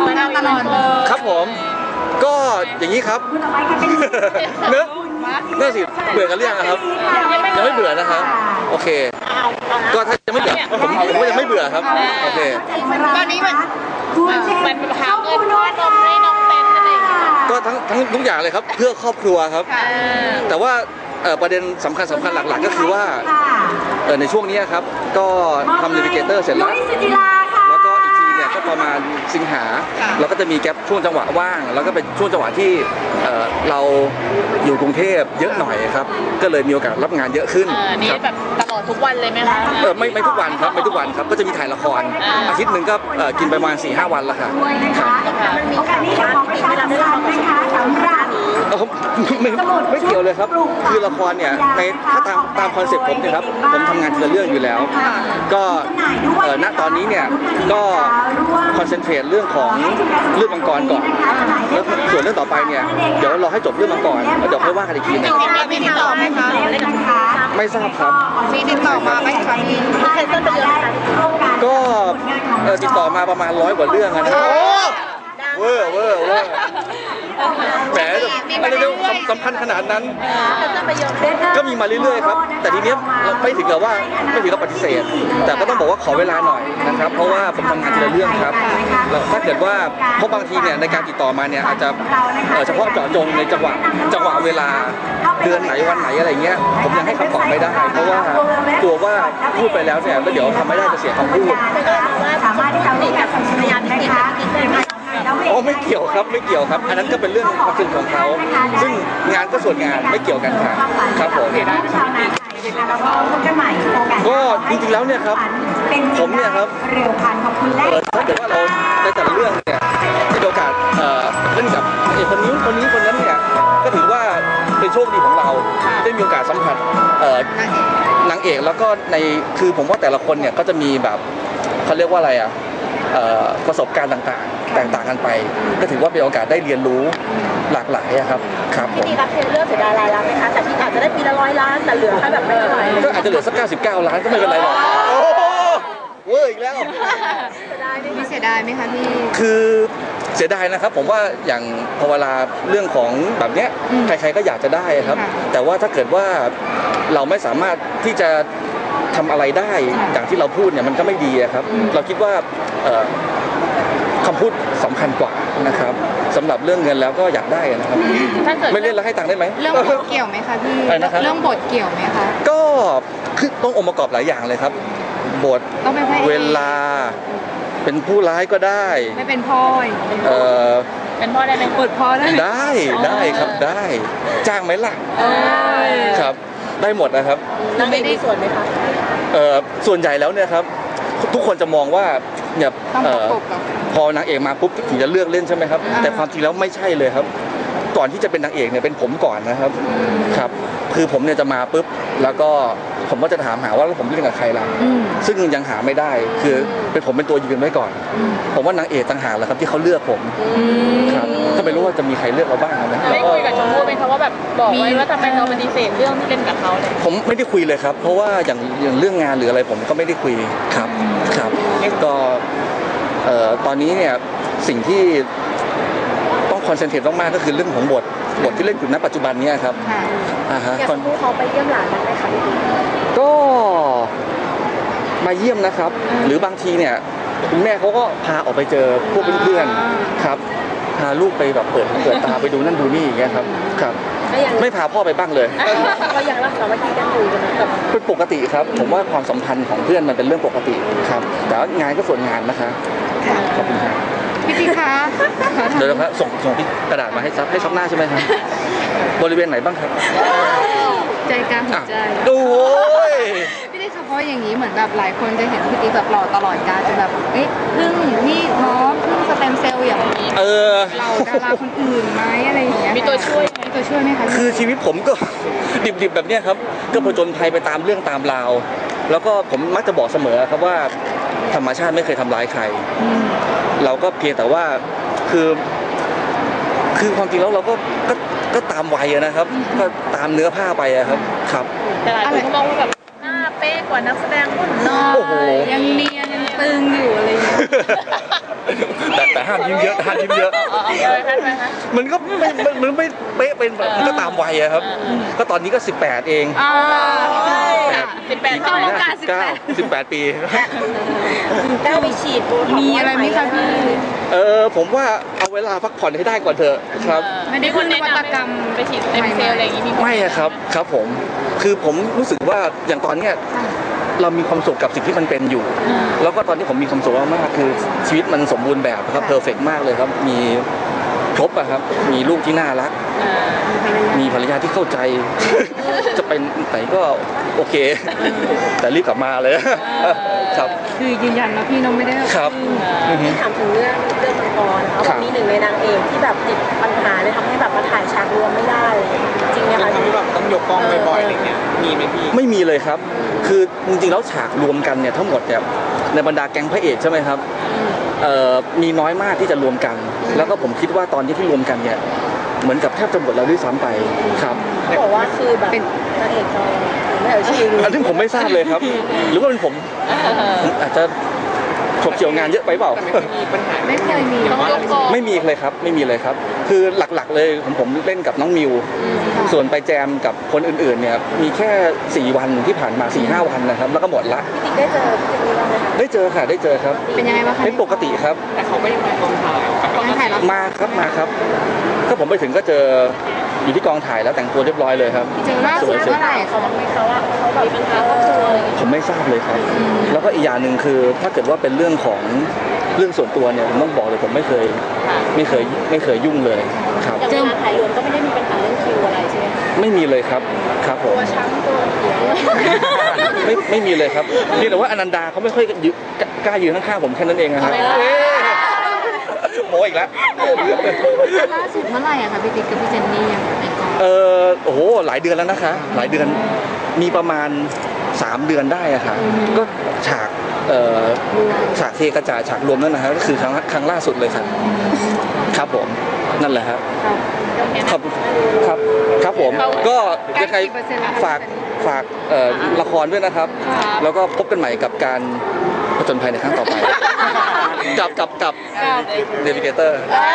ออกงานตลอดเลยครับผม ก็อย่างนี้ครับเนอะน่าสิเบื่อกันหรือยังอะครับยังไม่เบื่อนะครับโอเค ก็ถ้ายังไม่เบื่อผมผมก็ยังไม่เบื่อครับโอเคตอนนี้มันมันหาเงินค่านมให้น้องเต้นอะไรอย่างเงี้ยก็ทั้งทั้งทุกอย่างเลยครับ เพื่อครอบครัวครับ แต่ว่าเอ่อประเด็นสำคัญสำคัญหลัก ๆ ก็คือว่าเอ่อในช่วงนี้ครับ ก็ทำ n น v ิเกเตอร์เสร็จแล้ว ประมาณสิงหา เราก็จะมีแกลบช่วงจังหวะว่าง แล้วก็เป็นช่วงจังหวะที่เอ่อเราอยู่กรุงเทพเยอะหน่อยครับ ก็เลยมีโอกาสรับงานเยอะขึ้นเออนี่ครับแบบตลอดทุกวันเลยไหมคะเออไม่ไม่ทุกวันครับไม่ทุกวันครับก็จะมีถ่ายละครอ่าอาทิตย์หนึ่งก็เอ่อกินไปประมาณ4ี่ห้าวันแล้วค่ะด้วยนะคะโอกาสนี้ขอประชาสัมพันธ์นะคะสำหรับ เออไม่ไม่เกี่ยวเลยครับ คือละครเนี่ยในถ้าตามตามคอนเซ็ปต์ผมเนี่ยครับผมทำงานทีละเรื่องอยู่แล้ว ก็เอ่อณตอนนี้เนี่ยก็คอนเซนเทรตเรื่องของเรื่องมังกรก่อนแล้วส่วนเรื่องต่อไปเนี่ยเดี๋ยวรอให้จบเรื่องมังกรแล้วเดี๋ยวค่อยว่ากันอีกทีหนึงมีติดต่อไหมคะนะคะไม่ทราบครับมีติดต่อมาไหมคะพี่ใครก็จะได้โครงการก็เอ่อติดต่อมาประมาณร้อยกว่าเรื่องอะนะครับเวอร์เวอร์เวอร์ แหมอะไรจะสำคัญขนาดนั้น ก็มีมาเรื่อยๆครับ แต่ทีเนี้ยเราไม่ถึงกับว่าไม่ถึงกับปฏิเสธ แต่ก็ต้องบอกว่าขอเวลาหน่อยนะครับ เพราะว่าผมทำงานทีละเรื่องครับแล้วถ้าเกิดว่าเพราะบางทีเนี่ยในการติดต่อมาเนี่ยอาจจะเอ่อเฉพาะเจาะจงในจังหวะจังหวะเวลาเดือนไหนวันไหนอะไรเงี้ยผมยังให้คำตอบไม่ได้ เพราะว่ากลัวว่าพูดไปแล้วเนี่ยแล้วเดี๋ยวทำไม่ได้จะเสียคำพูดสามารถที่จะร่วมกับสังคมนะคะ อ๋อไม่เกี่ยวครับไม่เกี่ยวครับ อันนั้นก็เป็นเรื่องความคิดของเขา ซึ่งงานก็ส่วนงานไม่เกี่ยวกันค่ะครับผมชาวนาไทยนะคะแล้วก็พบกันใหม่โอกาสก็จริงๆแล้วเนี่ยครับเป็นจริงผมเนี่ยครับเร็วพันขอบคุณแรเอกอถ้าเกิดว่าเราในแต่ละเรื่องเนี่ยมีโอกาสเอ่อเล่นกับเอกคนนี้คนนี้คนนั้นเนี่ยก็ถือว่าเป็นโชคดีของเราได้มีโอกาสสัมผัสเอ่อนางเอกแล้วก็ในคือผมว่าแต่ละคนเนี่ยก็จะมีแบบเขาเรียกว่าอะไรอะเอ่อประสบการณ์ต่างๆ แตกต่างกันไป ก็ถือว่าเป็นโอกาสได้เรียนรู้หลากหลายอะครับครับผมมีรับเทรลเลอร์เสียดายรายล้านไหมคะแต่ที่อาจจะได้ปีละร้อยล้านแต่เหลือแค่แบบไม่เท่าไหร่ก็อาจจะเหลือสัก 99 ล้านก็ไม่เป็นไรหรอกโอ้โหเวอร์อีกแล้วมีเสียดายไหมคะพี่ คือเสียดายนะครับ ผมว่าอย่างพอเวลาเรื่องของแบบเนี้ยอืมใครๆก็อยากจะได้ครับ ค่ะแต่ว่าถ้าเกิดว่าเราไม่สามารถที่จะทำอะไรได้ค่ะอย่างที่เราพูดเนี่ยมันก็ไม่ดีอะครับอืมเราคิดว่าเอ่อ คำพูดสำคัญกว่านะครับสำหรับเรื่องเงินแล้วก็อยากได้นะครับ ถ้าเกิดไม่เล่นแล้วให้ตังค์ได้ไหมเรื่องบทเกี่ยวไหมคะพี่อะไรนะครับเรื่องบทเกี่ยวไหมคะก็คือต้ององค์ประกอบหลายอย่างเลยครับ บทต้องเป็นพระเอกเวลา เป็นผู้ร้ายก็ได้ ไม่เป็นพ่อเอ่อเป็นพ่อได้ไหมบทพ่อได้ไหมได้ได้ครับได้จ้างไหมล่ะเออครับ ได้หมดนะครับนางเอกมีส่วนไหมคะเอ่อส่วนใหญ่แล้วเนี่ยครับทุกคนจะมองว่า เนี่ยต้องเอ่ประอกบกับพอนางเอกมาปุ๊บถึงจะเลือกเล่นใช่ไหมครับ อ่า แต่ความจริงแล้วไม่ใช่เลยครับ ก่อนที่จะเป็นนางเอกเนี่ยเป็นผมก่อนนะครับครับ คือผมเนี่ยจะมาปุ๊บแล้วก็ผมก็จะถามหาว่าแล้วผมเล่นกับใครล่ะอืม ซึ่งยังหาไม่ได้ คือเป็นผมเป็นตัวยืนไว้ก่อน อืม ผมว่านางเอกต่างหากแหละครับที่เขาเลือกผมอืมครับก็ไม่รู้ว่าจะมีใครเลือกเราบ้างนะได้คุยกับชมพู่ไหมคะว่าแบบบอกไว้ว่าทำไมเราปฏิเสธเรื่องที่เล่นกับเขาเลยผมไม่ได้คุยเลยครับ เพราะว่าอย่างอย่างเรื่องงานหรืออะไรผมก็ไม่ได้คุยครับครับ ก็เอ่อตอนนี้เนี่ยสิ่งที่ต้องคอนเซนเทรตมากๆก็คือเรื่องของบทบทที่เล่นอยู่ณปัจจุบันเนี้ครับค่ะอ่าฮะอยากคอนชมพู่เขาไปเยี่ยมหลานบ้างไหมคะก็มาเยี่ยมนะครับ หรือบางทีเนี่ยคุณแม่เขาก็พาออกไปเจอพวกเพื่อนๆครับพาลูกไปแบบเปิดหูเปิดตาไปดูนั่นดูนี่อย่างเงี้ยครับครับก็ยัง ไม่พาพ่อไปบ้างเลยก็ยังรักษาวัตถีกันอยู่กันนะแบบเป็นปกติครับ ผมว่าความสัมพันธ์ของเพื่อนมันเป็นเรื่องปกติครับ แต่ว่างานก็ส่วนงานนะคะค่ะขอบคุณครับพี่ติ๊กคะขอถามเดี๋ยวนะครับส่งส่งที่กระดาษมาให้ซับให้ซับหน้าใช่ไหมครับบริเวณไหนบ้างครับใจกลางหัอะวใจโอ้ยพี่ติ๊กเฉพาะอย่างนี้เหมือนแบบหลายคนจะเห็นพี่ติ๊กแบบหล่อตลอดกาลจะแบบเอ๊ะเพึ่งนี่หมอเพึ่งสเต็มเซลล์อย่างเออเราดาราคนอื่นไหมอะไรอย่างเงี้ยมีตัวช่วยไหมมี ตัวช่วยไหมคะคือชีวิตผมก็ดิบๆแบบเนี้ยครับ ก็ผจญภัยไปตามเรื่องตามราว แล้วก็ผมมักจะบอกเสมอครับว่าธรรมชาติไม่เคยทำร้ายใครมเราก็เพียงแต่ว่าคือ คือความจริงแล้วเราก็ก็ก็ตามวัยอะนะครับ ก็ตามเนื้อผ้าไปอะครับ ครับ แต่หลายคนก็มองว่าแบบหน้าเป๊ะกว่านักแสดงรุ่นน้องโอ้โห แต่แต่ห้ามยิ้มเยอะห้ามยิ้มเยอะ มันก็ไม่มันมันไม่เป๊ะเป็นแบบมันก็ตามวัยอะครับ ก็ตอนนี้ก็ 18 เองอ่าสิบแปดเข้าวงการเก้าสิบแปดปี ได้ไปฉีดโบท็อกซ์มีอะไรไหมคะพี่ เออผมว่าเอาเวลาพักผ่อนให้ได้ก่อนเถอะครับไม่ได้คุณนแนวัตกรรมไปฉีดเต็มเซลล์อะไรอย่างงี้มีไม่อะครับครับผมคือผมรู้สึกว่าอย่างตอนเนี้ย เรามีความสุขกับสิ่งที่มันเป็นอยู่ แล้วก็ตอนนี้ผมมีความสุขมากๆคือชีวิตมันสมบูรณ์แบบครับเพอร์เฟกมากเลยครับมี ครบอะครับ มีลูกที่น่ารักอ่ามีภรรยาที่เข้าใจ จะเป็นไหนก็โอเค แต่รีบกลับมาเลยครับ คือยืนยันนะพี่น้องไม่ได้ครับอือฮึที่ถามถึงเรื่องเรื่องมังกรเขาบอกมีหนึ่งในนางเอกที่แบบติดปัญหาเลยทำให้แบบมาถ่ายฉากรวมไม่ได้ จริงไหมคะทำให้แบบต้องยกกล้องบ่อยๆอะไรเงี้ยมีไหมพี่ไม่มีเลยครับ คือจริงๆแล้วฉากรวมกันเนี่ยทั้งหมดเนี่ยในบรรดาแก๊งพระเอกใช่ไหมครับเอ่อมีน้อยมากที่จะรวมกัน แล้วก็ผมคิดว่าตอนที่ที่รวมกันเนี่ยเหมือนกับแทบจะหมดแล้วด้วยซ้ำไปครับ เขาบอกว่าคือแบบนางเอกจอยไม่เอ่ยชื่ออันนี้ผมไม่ทราบเลยครับ หรือว่าเป็นผมผมอาจจะ ฉกเฉี่ยวงานเยอะไปเปล่าแต่ไม่มีปัญหาไม่เคยมีต้องยกกองไม่มีเลยครับไม่มีเลยครับ คือหลักๆเลยของผมเล่นกับน้องมิว ส่วนไปแจมกับคนอื่นๆเนี่ยมีแค่ 4 วันที่ผ่านมา4ี่ห้าวันนะครับ แล้วก็หมดละพี่ติ๊กได้เจอพี่ติ๊กบ้างไหมคะได้เจอค่ะได้เจอครับเป็นยังไงบ้างคะเป็นปกติครับแต่เขาก็ยังมากองถ่ายปกยังติถ่ายละครมาครับมาครับก็ผมไปถึงก็เจอ อยู่ที่กองถ่ายแล้วแต่งตัวเรียบร้อยเลยครับเจอล่าสุดเมื่อไหร่เขาบอกไหมคะว่าเขาแบบมีปัญหาครอบครัวอะไรอย่างเงี้ยผมไม่ทราบเลยครับ แล้วก็อีกอย่างหนึ่งคือถ้าเกิดว่าเป็นเรื่องของเรื่องส่วนตัวเนี่ยผมต้องบอกเลยผมไม่เคยไม่เคยไม่เคยยุ่งเลยครับอย่างเวลาถ่ายรวมก็ไม่ได้มีปัญหาเรื่องคิวอะไรใช่ไหมคะไม่มีเลยครับครับผมตัวช้ำตัวเขียวไม่ไม่มีเลยครับเพียงแต่ว่าอนันดาเขาไม่ค่อยยืกล้ายืนข้างๆผมแค่นั้นเองนะครับเอ๊ะ โมอีกแล้ว ล่าสุดเมื่อไหร่อะคะพี่ติ๊กกับพี่เจนนี่อะในกองเออโอ้โหหลายเดือนแล้วนะคะ หลายเดือนมีประมาณ 3 เดือนได้อะค่ะก็ฉากเอ่อฉากเทกระจาดฉากรวมนั่นนะฮะก็คือครั้งครั้งล่าสุดเลยครับครับผมนั่นแหละครับครับครับครับผมก็ยังไงฝากฝากเอ่อละครด้วยนะครับ แล้วก็พบกันใหม่กับการ ผจญภัยในครั้งต่อไป กับกับกับเดวิเกเตอร์อ่า